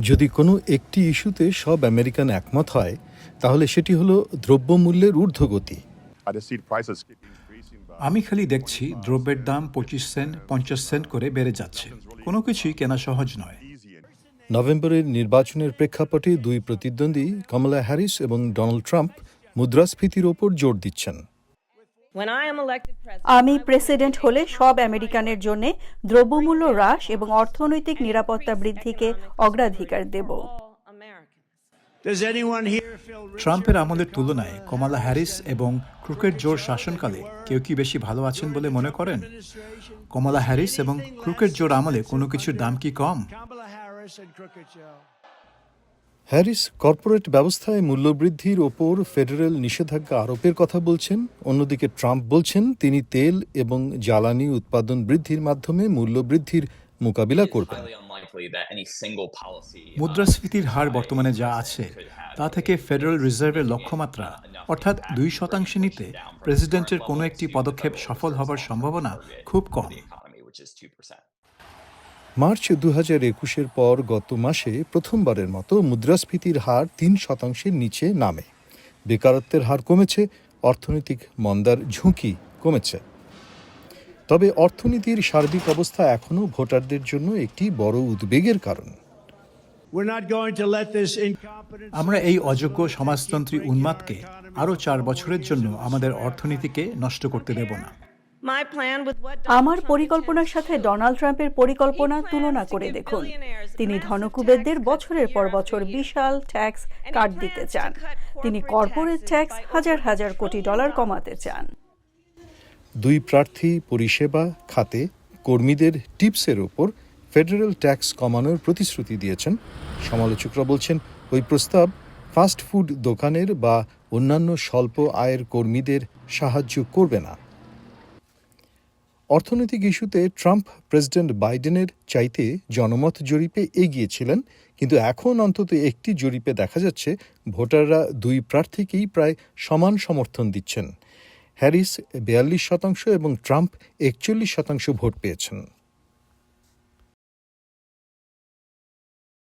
যদি কোনো একটি ইস্যুতে সব আমেরিকান একমত হয় তাহলে সেটি হলো দ্রব্যমূল্যের ঊর্ধ্বগতি। আমি খালি দেখছি দ্রব্যের দাম পঁচিশ সেন্ট পঞ্চাশ সেন্ট করে বেড়ে যাচ্ছে। কোনো কিছুই কেনা সহজ নয়। নভেম্বরের নির্বাচনের প্রেক্ষাপটে দুই প্রতিদ্বন্দ্বী কমলা হ্যারিস এবং ডোনাল্ড ট্রাম্প মুদ্রাস্ফীতির ওপর জোর দিচ্ছেন। আমি প্রেসিডেন্ট হলে সব আমেরিকানের জন্য দ্রব্যমূল্য হ্রাস এবং অর্থনৈতিক নিরাপত্তা বৃদ্ধিকে অগ্রাধিকার দেব। all Americans. Does anyone here feel rich ট্রাম্পের আমলের তুলনায় কমালা হ্যারিস এবং ক্রুকেট জোর শাসনকালে কেউ কি বেশি ভালো আছেন বলে মনে করেন? কমলা হ্যারিস এবং ক্রুকেট জোর আমলে কোনো কিছুর দাম কি কম? হ্যারিস কর্পোরেট ব্যবস্থায় মূল্যবৃদ্ধির ওপর ফেডারেল নিষেধাজ্ঞা আরোপের কথা বলছেন। অন্যদিকে ট্রাম্প বলছেন তিনি তেল এবং জ্বালানি উৎপাদন বৃদ্ধির মাধ্যমে মূল্যবৃদ্ধির মোকাবিলা করবেন। policy মুদ্রাস্ফীতির হার বর্তমানে যা আছে তা থেকে ফেডারেল রিজার্ভের লক্ষ্যমাত্রা অর্থাৎ দুই শতাংশে নিতে প্রেসিডেন্টের কোনো একটি পদক্ষেপ সফল হবার সম্ভাবনা খুব কম। মার্চ দু হাজার একুশের পর গত মাসে প্রথমবারের মতো মুদ্রাস্ফীতির হার তিন শতাংশের নিচে নামে। বেকারত্বের হার কমেছে অর্থনৈতিক মন্দার ঝুঁকি কমেছে। তবে অর্থনীতির সার্বিক অবস্থা এখনও ভোটারদের জন্য একটি বড় উদ্বেগের কারণ. আমরা এই অযোগ্য সমাজতন্ত্রী উন্মাদকে আরও চার বছরের জন্য আমাদের অর্থনীতিকে নষ্ট করতে দেব না। আমার পরিকল্পনার সাথে ডোনাল্ড ট্রাম্পের পরিকল্পনা তুলনা করে দেখুন। তিনি ধনকুবেরদের বছরের পর বছর বিশাল ট্যাক্স কাট দিতে চান। তিনি কর্পোরেট ট্যাক্স হাজার হাজার কোটি ডলার কমাতে চান। দুই প্রার্থী পরিষেবা খাতে কর্মীদের টিপসের ওপর ফেডারেল ট্যাক্স কমানোর প্রতিশ্রুতি দিয়েছেন। সমালোচকরা বলছেন ওই প্রস্তাব ফাস্ট ফুড দোকানের বা অন্যান্য স্বল্প আয়ের কর্মীদের সাহায্য করবে না। অর্থনৈতিক ইস্যুতে ট্রাম্প প্রেসিডেন্ট বাইডেনের চাইতে জনমত জরিপে এগিয়েছিলেন, কিন্তু এখন অন্তত একটি জরিপে দেখা যাচ্ছে ভোটাররা দুই প্রার্থীকেই প্রায় সমান সমর্থন দিচ্ছেন। হ্যারিস বিয়াল্লিশ শতাংশ এবং ট্রাম্প একচল্লিশ শতাংশ ভোট পেয়েছেন।